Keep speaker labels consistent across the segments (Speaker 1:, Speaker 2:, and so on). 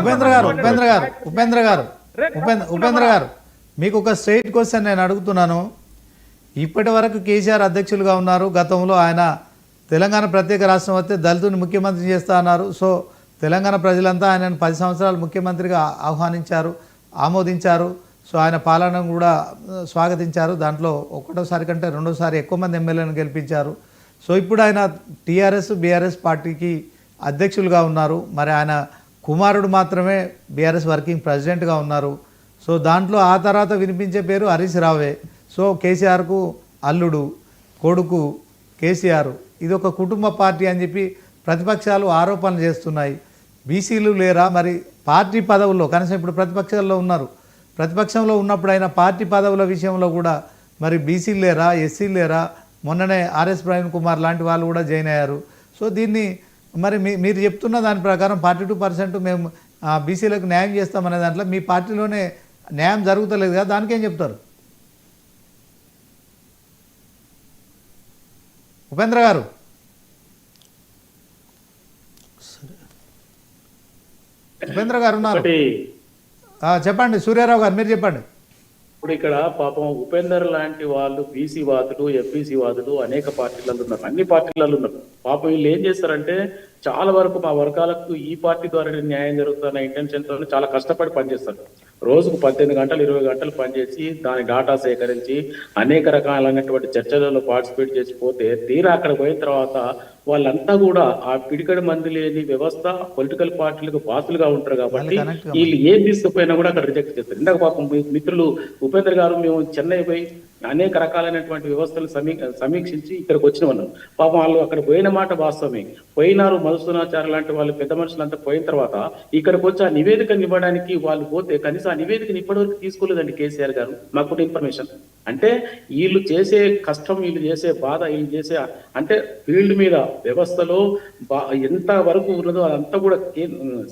Speaker 1: ఉపేంద్ర గారు ఉపేంద్ర గారు ఉపేంద్ర గారు ఉపేంద్ర ఉపేంద్ర గారు మీకు ఒక స్ట్రైట్ క్వశ్చన్ నేను అడుగుతున్నాను. ఇప్పటి వరకు కేసీఆర్ అధ్యక్షులుగా ఉన్నారు. గతంలో ఆయన తెలంగాణ ప్రత్యేక రాష్ట్రం వస్తే దళితుని ముఖ్యమంత్రి చేస్తా అన్నారు. సో తెలంగాణ ప్రజలంతా ఆయనను పది సంవత్సరాలు ముఖ్యమంత్రిగా ఆహ్వానించారు ఆమోదించారు. సో ఆయన పాలనను కూడా స్వాగతించారు. దాంట్లో ఒకటోసారి కంటే రెండోసారి ఎక్కువ మంది ఎమ్మెల్యేలను గెలిపించారు. సో ఇప్పుడు ఆయన టీఆర్ఎస్ బీఆర్ఎస్ పార్టీకి అధ్యక్షులుగా ఉన్నారు. మరి ఆయన కుమారుడు మాత్రమే బీఆర్ఎస్ వర్కింగ్ ప్రెసిడెంట్గా ఉన్నారు. సో దాంట్లో ఆ తర్వాత వినిపించే పేరు హరీష్ రావే. సో కేసీఆర్కు అల్లుడు కొడుకు కేసీఆర్. ఇది ఒక కుటుంబ పార్టీ అని చెప్పి ప్రతిపక్షాలు ఆరోపణలు చేస్తున్నాయి. బీసీలు లేరా? మరి పార్టీ పదవుల్లో కనీసం ఇప్పుడు ప్రతిపక్షాల్లో ఉన్నారు. ప్రతిపక్షంలో ఉన్నప్పుడు అయినా పార్టీ పదవుల విషయంలో కూడా మరి బీసీలు లేరా ఎస్సీలు లేరా? మొన్ననే ఆర్ఎస్ ప్రవీణ్ కుమార్ లాంటి వాళ్ళు కూడా జాయిన్ అయ్యారు. సో దీన్ని మరి మీ మీరు చెప్తున్న దాని ప్రకారం ఫార్టీ టూ పర్సెంట్ మేము బీసీలకు న్యాయం చేస్తామనే దాంట్లో మీ పార్టీలోనే న్యాయం జరుగుతలేదు కదా దానికేం చెప్తారు? ఉపేంద్ర గారు. ఉపేంద్ర గారు ఉన్నారు. చెప్పండి సూర్యారావు గారు మీరు చెప్పండి.
Speaker 2: ఇప్పుడు ఇక్కడ పాపం ఉపేందర్ లాంటి వాళ్ళు బీసీ వాదులు ఎఫ్బీసీ వాదులు అనేక పార్టీలలో ఉన్నారు. అన్ని పార్టీలలో ఉన్నారు. పాపం వీళ్ళు ఏం చేస్తారంటే చాలా వరకు మా వర్గాలకు ఈ పార్టీ ద్వారా న్యాయం జరుగుతున్న ఇంటెన్షన్తో చాలా కష్టపడి పనిచేస్తారు. రోజుకు పద్దెనిమిది గంటలు ఇరవై గంటలు పనిచేసి దాని డాటా సేకరించి అనేక రకాలైనటువంటి చర్చలలో పార్టిసిపేట్ చేసి పోతే తీరా అక్కడ పోయిన తర్వాత వాళ్ళంతా కూడా ఆ పిడికడి మంది లేని వ్యవస్థ పొలిటికల్ పార్టీలకు బాసులుగా ఉంటారు కాబట్టి వీళ్ళు ఏం తీసుకుపోయినా కూడా అక్కడ రిజెక్ట్ చేస్తారు. ఇందాక పాపం మిత్రులు ఉపేంద్ర గారు మేము చెన్నై పోయి అనేక రకాలైనటువంటి వ్యవస్థలు సమీ సమీక్షించి ఇక్కడికి వచ్చిన వాళ్ళు పాపం వాళ్ళు అక్కడ పోయిన మాట వాస్తవమే. పోయినారు మధుసూనాచార్య లాంటి వాళ్ళు పెద్ద మనుషులంతా పోయిన తర్వాత ఇక్కడికి వచ్చి ఆ నివేదికను ఇవ్వడానికి వాళ్ళు పోతే కనీసం ఆ నివేదికను ఇప్పటివరకు తీసుకోలేదండి కేసీఆర్ గారు. మాకు ఇన్ఫర్మేషన్. అంటే వీళ్ళు చేసే కష్టం వీళ్ళు చేసే బాధ వీళ్ళు చేసే అంటే ఫీల్డ్ మీద వ్యవస్థలో బా- ఎంత వరకు ఉన్నదో అదంతా కూడా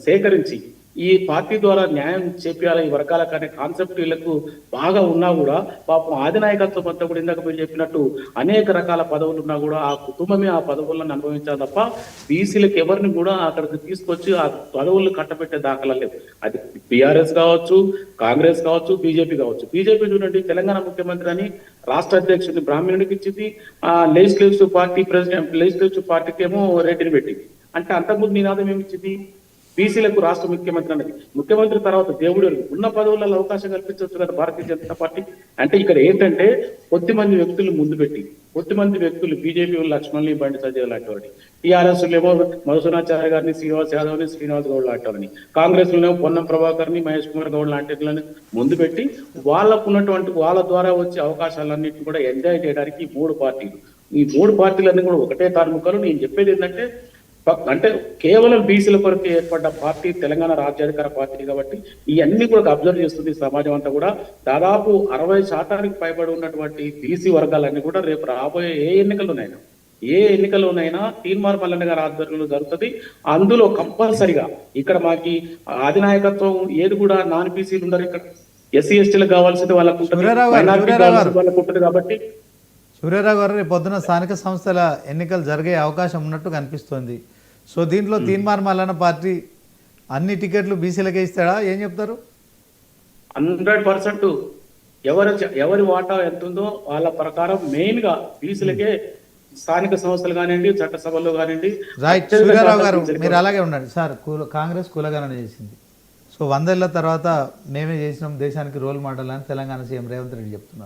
Speaker 2: సేకరించి ఈ పార్టీ ద్వారా న్యాయం చేపించాలి ఈ వర్గాల అనే కాన్సెప్ట్ వీళ్ళకు బాగా ఉన్నా కూడా పాపం ఆదినాయకత్వం అంతా కూడా ఇందాక మీరు చెప్పినట్టు అనేక రకాల పదవులు ఉన్నా కూడా ఆ కుటుంబమే ఆ పదవులను అనుభవించాలి తప్ప బీసీలకు ఎవరిని కూడా అక్కడికి తీసుకొచ్చి ఆ పదవులను కట్టబెట్టే దాఖలా లేవు. అది బీఆర్ఎస్ కావచ్చు కాంగ్రెస్ కావచ్చు బీజేపీ కావచ్చు. బీజేపీ చూడండి తెలంగాణ ముఖ్యమంత్రి అని రాష్ట్ర అధ్యక్షుడిని బ్రాహ్మణుడికి ఇచ్చింది ఆ లెజిస్లేటివ్ పార్టీ ప్రెసిడెంట్ లెజిస్లేటివ్ పార్టీకి ఏమో రెడ్డిని పెట్టింది. అంటే అంతకుముందు నినాదం ఏమి ఇచ్చింది బీసీలకు రాష్ట్ర ముఖ్యమంత్రి అన్నది. ముఖ్యమంత్రి తర్వాత దేవుడు ఉన్న పదవులలో అవకాశం కల్పించవచ్చు కదా భారతీయ జనతా పార్టీ. అంటే ఇక్కడ ఏంటంటే కొద్ది మంది వ్యక్తులు ముందు పెట్టి కొద్ది మంది వ్యక్తులు బీజేపీ లక్ష్మణ్ని బండి సంజయ్ లాంటి వాడిని. టీఆర్ఎస్ ఏమో మధుసూనాచార్య గారిని శ్రీనివాస్ యాదవ్ని శ్రీనివాస్ గౌడ్ లాంటి కాంగ్రెస్ లోనేమో పొన్నం ప్రభాకర్ని మహేష్ కుమార్ గౌడ్ లాంటి ముందు పెట్టి వాళ్ళకు ఉన్నటువంటి వాళ్ళ ద్వారా వచ్చే అవకాశాలన్నింటినీ కూడా ఎంజాయ్ చేయడానికి ఈ మూడు పార్టీలు. ఈ మూడు పార్టీలన్నీ కూడా ఒకటే తార్ముఖాలు నేను చెప్పేది ఏంటంటే అంటే కేవలం బీసీల కొరకు ఏర్పడ్డ పార్టీ తెలంగాణ రాజ్యాధికార పార్టీ కాబట్టి ఇవన్నీ కూడా అబ్జర్వ్ చేస్తుంది సమాజం అంతా కూడా. దాదాపు అరవై శాతానికి పైబడి ఉన్నటువంటి బీసీ వర్గాలన్నీ కూడా రేపు రాబోయే ఏ ఎన్నికల్లోనైనా ఏ ఎన్నికల్లోనైనా తీర్మార్ మల్లన్న గారి ఆధ్వర్యంలో జరుగుతుంది. అందులో కంపల్సరిగా ఇక్కడ మాకి అధినాయకత్వం ఏది కూడా నాన్ బీసీలు ఉన్నారు ఇక్కడ. ఎస్సీ ఎస్టీలకు కావాల్సింది వాళ్ళకు ఉంటుంది. వాళ్ళకు ఉంటుంది కాబట్టి.
Speaker 1: సూర్యారావు గారు రేపు పొద్దున స్థానిక సంస్థల ఎన్నికలు జరిగే అవకాశం ఉన్నట్టు కనిపిస్తోంది. సో దీంట్లో తీన్మార్ మల్లన్న పార్టీ అన్ని టికెట్లు బీసీలకే ఇస్తాడా? ఏం చెప్తారు?
Speaker 2: Hundred percent. ఎవరి ఎవరి వాటా ఎంత ఉందో వాళ్ళ ప్రకారం మెయిన్గా బీసీలకే స్థానిక సంస్థలు కానివ్వండి చట్టసభల్లో కానివ్వండి
Speaker 1: రైట్. సూర్యారావు గారు మీరు అలాగే ఉండండి. సార్ కాంగ్రెస్ కులగణన చేసింది. సో వందేళ్ళ తర్వాత మేమే చేసినాం దేశానికి రోల్ మోడల్ అని తెలంగాణ సీఎం రేవంత్ రెడ్డి చెప్తున్నారు.